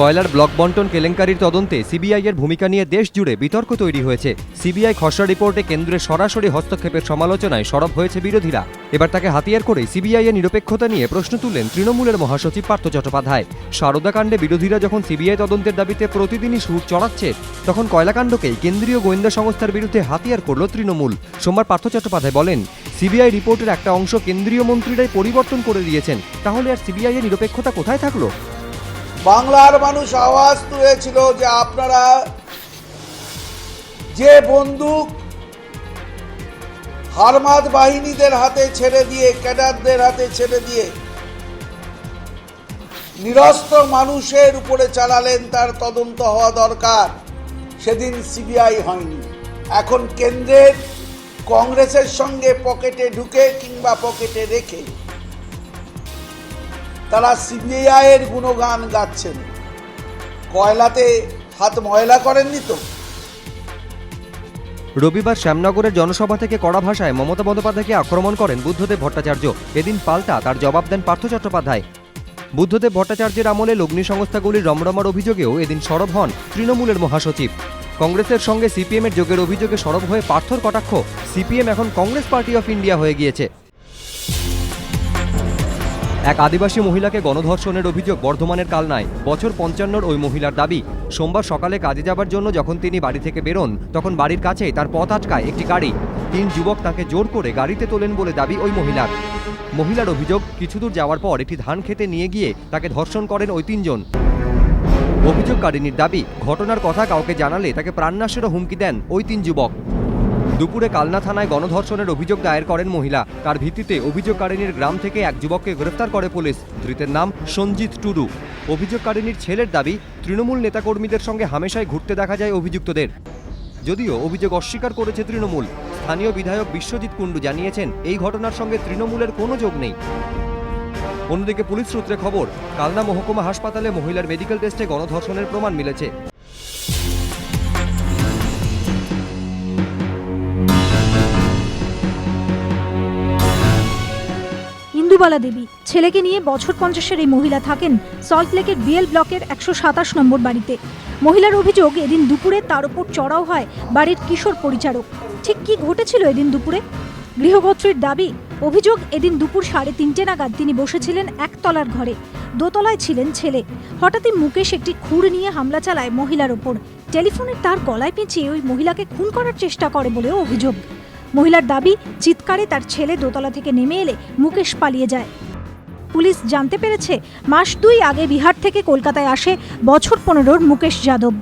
কয়লার ব্লক বন্টন কেলেঙ্কারির তদন্তে সিবিআই এর ভূমিকা নিয়ে দেশ জুড়ে বিতর্ক তৈরি হয়েছে। সিবিআই খসড়া রিপোর্টে কেন্দ্রের সরাসরি হস্তক্ষেপের সমালোচনায় সরব হয়েছে বিরোধীরা। এবার তাকে হাতিয়ার করে সিবিআই এর নিরপেক্ষতা নিয়ে প্রশ্ন তুললেন তৃণমূলের মহাসচিব পার্থ চট্টোপাধ্যায়। সারদাকাণ্ডে বিরোধীরা যখন সিবিআই তদন্তের দাবিতে প্রতিদিনই সুর চড়াচ্ছে, তখন কয়লাকাণ্ডকেই কেন্দ্রীয় গোয়েন্দা সংস্থার বিরুদ্ধে হাতিয়ার করল তৃণমূল। সোমবার পার্থ চট্টোপাধ্যায় বলেন, সিবিআই রিপোর্টের একটা অংশ কেন্দ্রীয় মন্ত্রীরাই পরিবর্তন করে দিয়েছেন, তাহলে আর সিবিআই এর নিরপেক্ষতা কোথায় থাকল? বাংলার মানুষ আওয়াজ তুলেছিল যে আপনারা যে বন্দুক হারমাদ বাহিনীদের হাতে ছেড়ে দিয়ে, ক্যাডারদের হাতে ছেড়ে দিয়ে নিরস্ত্র মানুষের উপরে চালালেন, তার তদন্ত হওয়া দরকার। সেদিন সিবিআই হয়নি। এখন কেন্দ্রের কংগ্রেসের সঙ্গে পকেটে ঢুকে কিংবা পকেটে রেখে তারা সিবিআই এর গুণগান গাচ্ছেন। কয়লাতে হাত ময়লা করেননি তো? রবিবার শ্যামনগরের জনসভা থেকে কড়া ভাষায় মমতা বন্দ্যোপাধ্যায়কে আক্রমণ করেন বুদ্ধদেব ভট্টাচার্য। এদিন পাল্টা তার জবাব দেন পার্থ চট্টোপাধ্যায়। বুদ্ধদেব ভট্টাচার্যের আমলে লগ্নি সংস্থাগুলির রমরমার অভিযোগেও এদিন সরব হন তৃণমূলের মহাসচিব। কংগ্রেসের সঙ্গে সিপিএমের যোগের অভিযোগে সরব হয়ে পার্থর কটাক্ষ। সিপিএম এখন কংগ্রেস পার্টি অফ ইন্ডিয়া হয়ে গিয়েছে। এক আদিবাসী মহিলাকে গণধর্ষণের অভিযোগ বর্ধমানের কালনায়। বছর পঞ্চান্নর ওই মহিলার দাবি, সোমবার সকালে কাজে যাবার জন্য যখন তিনি বাড়ি থেকে বেরোন, তখন বাড়ির কাছেই তার পথ আটকায় একটি গাড়ি। তিন যুবক তাকে জোর করে গাড়িতে তোলেন বলে দাবি ওই মহিলার। মহিলার অভিযোগ, কিছু দূর যাওয়ার পর একটি ধান খেতে নিয়ে গিয়ে তাকে ধর্ষণ করেন ওই তিনজন। অভিযোগকারিনীর দাবি, ঘটনার কথা কাউকে জানালে তাকে প্রাণনাশেরও হুমকি দেন ওই তিন যুবক। দুপুরে কালনা থানায় গণধর্ষণের অভিযোগ দায়ের করেন মহিলা। তার ভিত্তিতে অভিযোগকারিনীর গ্রাম থেকে এক যুবককে গ্রেফতার করে পুলিশ। ধৃতের নাম সঞ্জিত টুডু। অভিযোগকারিনীর ছেলের দাবি, তৃণমূল নেতাকর্মীদের সঙ্গে হামেশাই ঘুরতে দেখা যায় অভিযুক্তদের। যদিও অভিযোগ অস্বীকার করেছে তৃণমূল, স্থানীয় বিধায়ক বিশ্বজিৎ কুণ্ডু জানিয়েছেন, এই ঘটনার সঙ্গে তৃণমূলের কোনো যোগ নেই। অন্যদিকে পুলিশ সূত্রে খবর, কালনা মহকুমা হাসপাতালে মহিলার মেডিকেল টেস্টে গণধর্ষণের প্রমাণ মিলেছে। ইন্দুবালা দেবী। ছেলেকে নিয়ে বছর পঞ্চাশের এই মহিলা থাকেন সল্টলেকের বিএল ব্লকের একশো সাতাশ নম্বর বাড়িতে। মহিলার অভিযোগ, এদিন দুপুরে তার উপর চড়াও হয় বাড়ির কিশোর পরিচারক। ঠিক কি ঘটেছিল এদিন দুপুরে? গৃহকর্ত্রীর দাবি, অভিযোগ, এদিন দুপুর সাড়ে তিনটে নাগাদ তিনি বসেছিলেন একতলার ঘরে। দোতলায় ছিলেন ছেলে। হঠাৎই মুকেশ একটি খুর নিয়ে হামলা চালায় মহিলার ওপর। টেলিফোনের তার গলায় পেঁচিয়ে ওই মহিলাকে খুন করার চেষ্টা করে বলেও অভিযোগ। মহিলার দাবি, চিৎকারে তার ছেলে দোতলা থেকে নেমে এলে মুকেশ পালিয়ে যায়। পুলিশ জানতে পেরেছে, মাস দুই আগে বিহার থেকে কলকাতায় আসে বছর পনেরোর মুকেশ যাদব।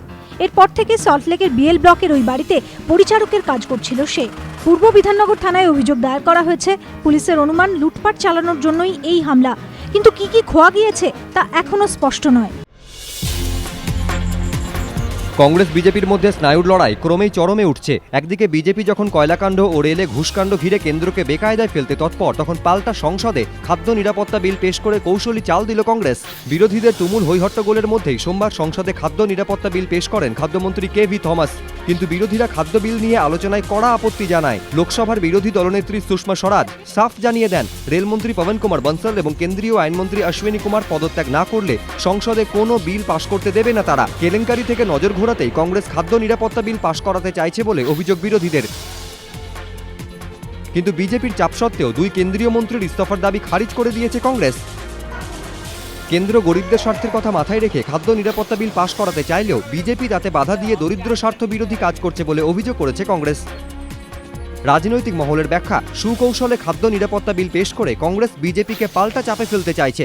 এরপর থেকে সল্টলেকের বিএল ব্লকের ওই বাড়িতে পরিচারকের কাজ করছিল সে। পূর্ব বিধাননগর থানায় অভিযোগ দায়ের করা হয়েছে, পুলিশের অনুমান লুটপাট চালানোর জন্যই এই হামলা। কিন্তু কি কি খোয়া গিয়েছে তা এখনও স্পষ্ট নয়। কংগ্রেস বিজেপির মধ্যে স্নায়ুর লড়াই ক্রমেই চরমে উঠছে। একদিকে বিজেপি যখন কয়লাকাণ্ড ও রেলে ঘুষকাণ্ড ঘিরে কেন্দ্রকে বেকায়দায় ফেলতে তৎপর, তখন পাল্টা সংসদে খাদ্য নিরাপত্তা বিল পেশ করে কৌশলী চাল দিল কংগ্রেস। বিরোধীদের তুমুল হৈহট্টগোলের মধ্যেই সোমবার সংসদে খাদ্য নিরাপত্তা বিল পেশ করেন খাদ্যমন্ত্রী কে ভি থমাস। কিন্তু বিরোধীরা খাদ্য বিল নিয়ে আলোচনায় কড়া আপত্তি জানায়। লোকসভার বিরোধী দলনেত্রী সুষমা স্বরাজ সাফ জানিয়ে দেন, রেলমন্ত্রী পবন কুমার বনসল এবং কেন্দ্রীয় আইনমন্ত্রী অশ্বিনী কুমার পদত্যাগ না করলে সংসদে কোনো বিল পাশ করতে দেবে না তারা। কেলেঙ্কারি থেকে নজর ঘোরাতেই কংগ্রেস খাদ্য নিরাপত্তা বিল পাশ করাতে চাইছে বলে অভিযোগ বিরোধীদের। কিন্তু বিজেপির চাপ সত্ত্বেও দুই কেন্দ্রীয় মন্ত্রীর ইস্তফার দাবি খারিজ করে দিয়েছে কংগ্রেস। কেন্দ্র গরিবদের স্বার্থের কথা মাথায় রেখে খাদ্য নিরাপত্তা বিল পাশ করাতে চাইলেও বিজেপি তাতে বাধা দিয়ে দরিদ্র স্বার্থ বিরোধী কাজ করছে বলে অভিযোগ করেছে কংগ্রেস। রাজনৈতিক মহলের ব্যাখ্যা, সুকৌশলে খাদ্য নিরাপত্তা বিল পেশ করে কংগ্রেস বিজেপিকে পাল্টা চাপে ফেলতে চাইছে।